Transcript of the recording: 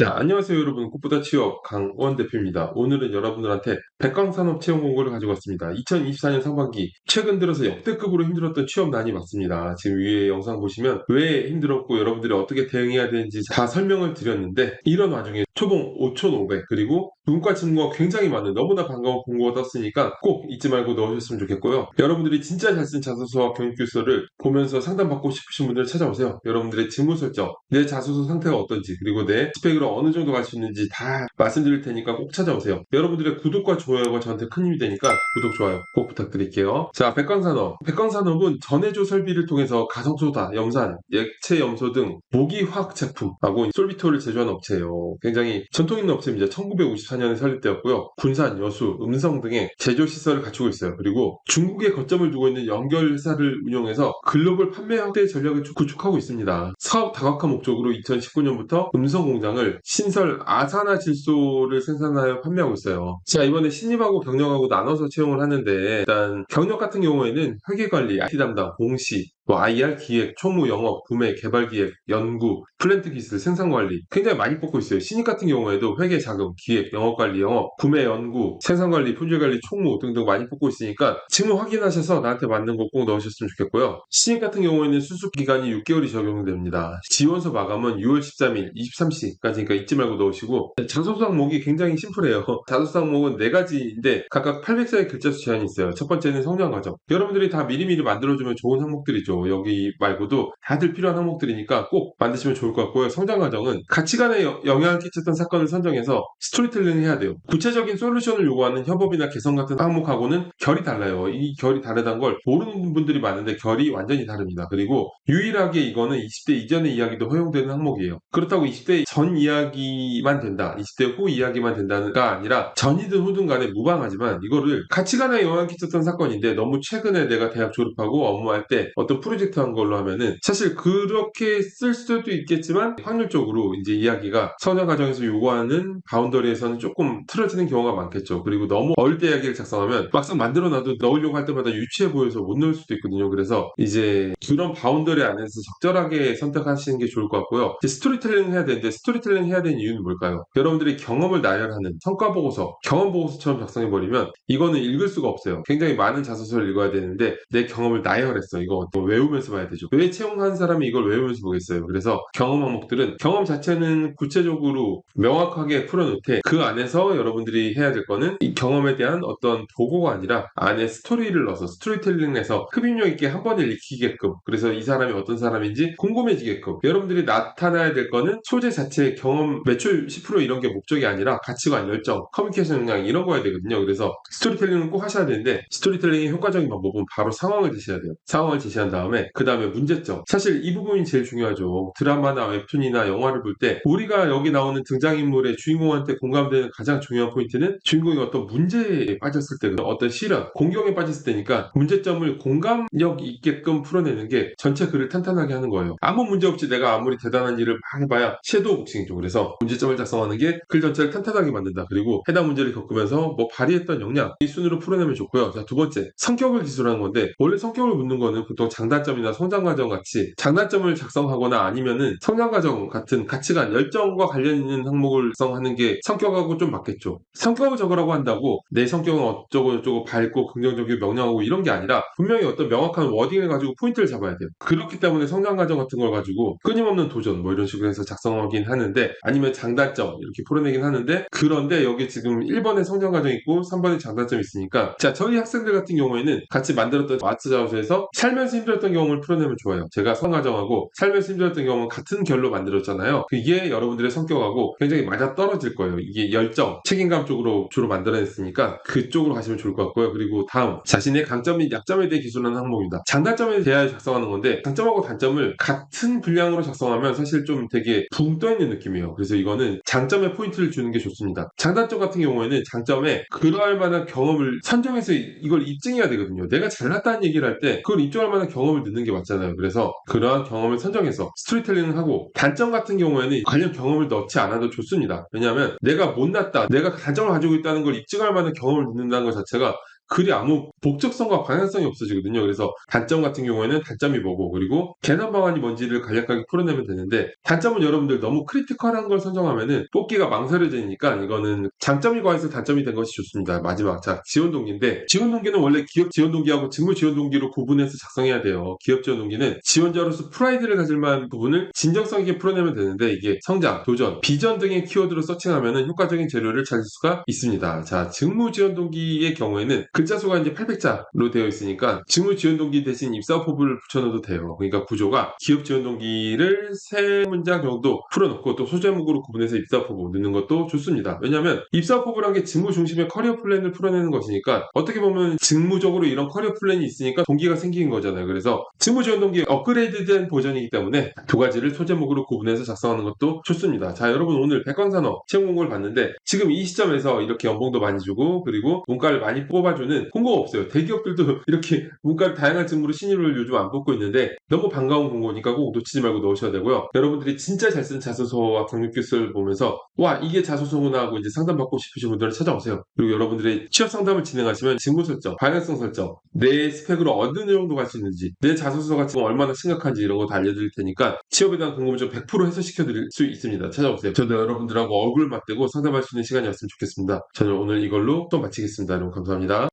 자, 안녕하세요 여러분. 꽃보다 취업 강원 대표입니다. 오늘은 여러분들한테 백광산업 채용 공고를 가지고 왔습니다. 2024년 상반기 최근 들어서 역대급으로 힘들었던 취업난이 맞습니다. 지금 위에 영상 보시면 왜 힘들었고 여러분들이 어떻게 대응해야 되는지 다 설명을 드렸는데 이런 와중에 초봉 5,500 그리고 문과 친구가 굉장히 많은 너무나 반가운 공고가 떴으니까 꼭 잊지 말고 넣으셨으면 좋겠고요. 여러분들이 진짜 잘 쓴 자소서와 경기교서를 보면서 상담받고 싶으신 분들 찾아오세요. 여러분들의 직무 설정, 내 자소서 상태가 어떤지 그리고 내 스펙으로 어느 정도 갈 수 있는지 다 말씀드릴 테니까 꼭 찾아오세요. 여러분들의 구독과 좋아요가 저한테 큰 힘이 되니까 구독, 좋아요 꼭 부탁드릴게요. 자, 백광산업. 백광산업은 전해조 설비를 통해서 가성소다, 염산, 액체 염소 등 모기화학 제품하고 솔비토를 제조하는 업체예요. 굉장히 전통 있는 업체입니다. 1954년에 설립되었고요. 군산, 여수, 음성 등의 제조 시설을 갖추고 있어요. 그리고 중국에 거점을 두고 있는 연결 회사를 운영해서 글로벌 판매 확대 전략을 구축하고 있습니다. 사업 다각화 목적으로 2019년부터 음성 공장을 신설 아사나 질소를 생산하여 판매하고 있어요. 자 이번에 신입하고 경력하고 나눠서 채용을 하는데 일단 경력 같은 경우에는 회계 관리, IT 담당, 공시, 뭐 IR 기획, 총무 영업, 구매, 개발 기획, 연구, 플랜트 기술, 생산 관리 굉장히 많이 뽑고 있어요. 신입 같은 경우에도 회계 자금, 기획, 영업 관리, 영업, 구매, 연구, 생산 관리, 품질 관리, 총무 등등 많이 뽑고 있으니까 직무 확인하셔서 나한테 맞는 거 꼭 넣으셨으면 좋겠고요. 신입 같은 경우에는 수습 기간이 6개월이 적용됩니다. 지원서 마감은 6월 13일 23시까지니까 잊지 말고 넣으시고 자소서 항목이 굉장히 심플해요. 자소서 항목은 4가지인데 각각 800자의 글자 수 제한이 있어요. 첫 번째는 성장 과정. 여러분들이 다 미리미리 만들어주면 좋은 항목들이죠. 여기 말고도 다들 필요한 항목들이니까 꼭 만드시면 좋을 것 같고요. 성장 과정은 가치관에 영향을 끼쳤던 사건을 선정해서 스토리텔링 해야 돼요. 구체적인 솔루션을 요구하는 협업이나 개선 같은 항목하고는 결이 달라요. 이 결이 다르다는 걸 모르는 분들이 많은데 결이 완전히 다릅니다. 그리고 유일하게 이거는 20대 이전의 이야기도 허용되는 항목이에요. 그렇다고 20대 전 이야기만 된다. 20대 후 이야기만 된다가 아니라 전이든 후든 간에 무방하지만 이거를 가치관에 영향을 끼쳤던 사건인데 너무 최근에 내가 대학 졸업하고 업무할 때 어떤 프로젝트 한 걸로 하면은 사실 그렇게 쓸 수도 있겠지만 확률적으로 이제 이야기가 성장 과정에서 요구하는 바운더리에서는 조금 틀어지는 경우가 많겠죠. 그리고 너무 어릴 때 이야기를 작성하면 막상 만들어놔도 넣으려고 할 때마다 유치해 보여서 못 넣을 수도 있거든요. 그래서 이제 그런 바운더리 안에서 적절하게 선택하시는 게 좋을 것 같고요. 스토리텔링 해야 되는데 스토리텔링 해야 되는 이유는 뭘까요? 여러분들이 경험을 나열하는 성과 보고서, 경험 보고서처럼 작성해 버리면 이거는 읽을 수가 없어요. 굉장히 많은 자소서를 읽어야 되는데 내 경험을 나열했어. 이거 외우면서 봐야 되죠. 왜 채용한 사람이 이걸 외우면서 보겠어요. 그래서 경험 항목들은 경험 자체는 구체적으로 명확하게 풀어놓되 그 안에서 여러분들이 해야 될 거는 이 경험에 대한 어떤 보고가 아니라 안에 스토리를 넣어서 스토리텔링에서 흡입력 있게 한 번에 읽히게끔 그래서 이 사람이 어떤 사람인지 궁금해지게끔 여러분들이 나타나야 될 거는 소재 자체의 경험 매출 10% 이런 게 목적이 아니라 가치관 열정 커뮤니케이션 역량 이런 거야 되거든요. 그래서 스토리텔링은 꼭 하셔야 되는데 스토리텔링의 효과적인 방법은 바로 상황을 제시해야 돼요. 상황을 제시한 다음에 그 다음에 문제점. 사실 이 부분이 제일 중요하죠. 드라마나 웹툰이나 영화를 볼 때 우리가 여기 나오는 등장인물의 주인공한테 공감되는 가장 중요한 포인트는 주인공이 어떤 문제에 빠졌을 때 어떤 시련, 공경에 빠졌을 때니까 문제점을 공감력 있게끔 풀어내는 게 전체 글을 탄탄하게 하는 거예요. 아무 문제 없이 내가 아무리 대단한 일을 막 해봐야 섀도우 복싱이죠. 그래서 문제점을 작성하는 게 글 전체를 탄탄하게 만든다. 그리고 해당 문제를 겪으면서 뭐 발휘했던 역량 이 순으로 풀어내면 좋고요. 자, 두 번째 성격을 기술하는 건데 원래 성격을 묻는 거는 보통 장 단점이나 성장 과정 같이 장단점을 작성하거나 아니면은 성장 과정 같은 가치관, 열정과 관련 있는 항목을 작성하는 게 성격하고 좀 맞겠죠. 성격을 적으라고 한다고 내 성격은 어쩌고 저쩌고 밝고 긍정적이고 명령하고 이런 게 아니라 분명히 어떤 명확한 워딩을 가지고 포인트를 잡아야 돼요. 그렇기 때문에 성장 과정 같은 걸 가지고 끊임없는 도전 뭐 이런 식으로 해서 작성하긴 하는데 아니면 장단점 이렇게 풀어내긴 하는데 그런데 여기 지금 1번에 성장 과정 있고 3번에 장단점 있으니까 자 저희 학생들 같은 경우에는 같이 만들었던 아트 자소서에서 살면서 힘들었 던 경험을 풀어내면 좋아요. 제가 성과정하고 살면서 힘들었던 경험은 같은 결로 만들었잖아요. 그게 여러분들의 성격하고 굉장히 맞아 떨어질 거예요. 이게 열정, 책임감 쪽으로 주로 만들어냈으니까 그쪽으로 가시면 좋을 것 같고요. 그리고 다음 자신의 강점 및 약점에 대해 기술하는 항목입니다. 장단점에 대하여 작성하는 건데 장점하고 단점을 같은 분량으로 작성하면 사실 좀 되게 붕 떠있는 느낌이에요. 그래서 이거는 장점에 포인트를 주는 게 좋습니다. 장단점 같은 경우에는 장점에 그러할 만한 경험을 선정해서 이걸 입증해야 되거든요. 내가 잘났다는 얘기를 할 때 그걸 입증할 만한 경험 을 넣는 게 맞잖아요. 그래서 그러한 경험을 선정해서 스토리텔링을 하고 단점 같은 경우에는 관련 경험을 넣지 않아도 좋습니다. 왜냐하면 내가 못났다, 내가 단점을 가지고 있다는 걸 입증할 만한 경험을 넣는다는 것 자체가 글이 아무 복잡성과 방향성이 없어지거든요. 그래서 단점 같은 경우에는 단점이 뭐고 그리고 개선 방안이 뭔지를 간략하게 풀어내면 되는데 단점은 여러분들 너무 크리티컬한 걸 선정하면은 뽑기가 망설여지니까 이거는 장점이 과해서 단점이 된 것이 좋습니다. 마지막 자 지원 동기인데 지원 동기는 원래 기업 지원 동기하고 직무 지원 동기로 구분해서 작성해야 돼요. 기업 지원 동기는 지원자로서 프라이드를 가질 만한 부분을 진정성 있게 풀어내면 되는데 이게 성장, 도전, 비전 등의 키워드로 서칭하면은 효과적인 재료를 찾을 수가 있습니다. 자 직무 지원 동기의 경우에는 글자 수가 이제 800자로 되어 있으니까 직무 지원 동기 대신 입사호법을 붙여넣어도 돼요. 그러니까 구조가 기업 지원 동기를 세 문장 정도 풀어놓고 또 소제목으로 구분해서 입사호법 넣는 것도 좋습니다. 왜냐하면 입사호법이란 게 직무 중심의 커리어 플랜을 풀어내는 것이니까 어떻게 보면 직무적으로 이런 커리어 플랜이 있으니까 동기가 생긴 거잖아요. 그래서 직무 지원 동기 업그레이드된 버전이기 때문에 두 가지를 소제목으로 구분해서 작성하는 것도 좋습니다. 자 여러분 오늘 백광산업 채용 공고를 봤는데 지금 이 시점에서 이렇게 연봉도 많이 주고 그리고 문과를 많이 뽑아주는 공고가 없어요. 대기업들도 이렇게 문과를 다양한 직무로 신입을 요즘 안 뽑고 있는데 너무 반가운 공고니까 꼭 놓치지 말고 넣으셔야 되고요. 여러분들이 진짜 잘 쓴 자소서와 경력 기술을 보면서 와 이게 자소서구나 하고 이제 상담받고 싶으신 분들은 찾아오세요. 그리고 여러분들의 취업 상담을 진행하시면 직무 설정, 방향성 설정, 내 스펙으로 어느 정도 갈 수 있는지, 내 자소서가 지금 얼마나 심각한지 이런 거 다 알려드릴 테니까 취업에 대한 궁금증 100% 해소시켜 드릴 수 있습니다. 찾아오세요. 저도 여러분들하고 얼굴 맞대고 상담할 수 있는 시간이었으면 좋겠습니다. 저는 오늘 이걸로 또 마치겠습니다. 여러분 감사합니다.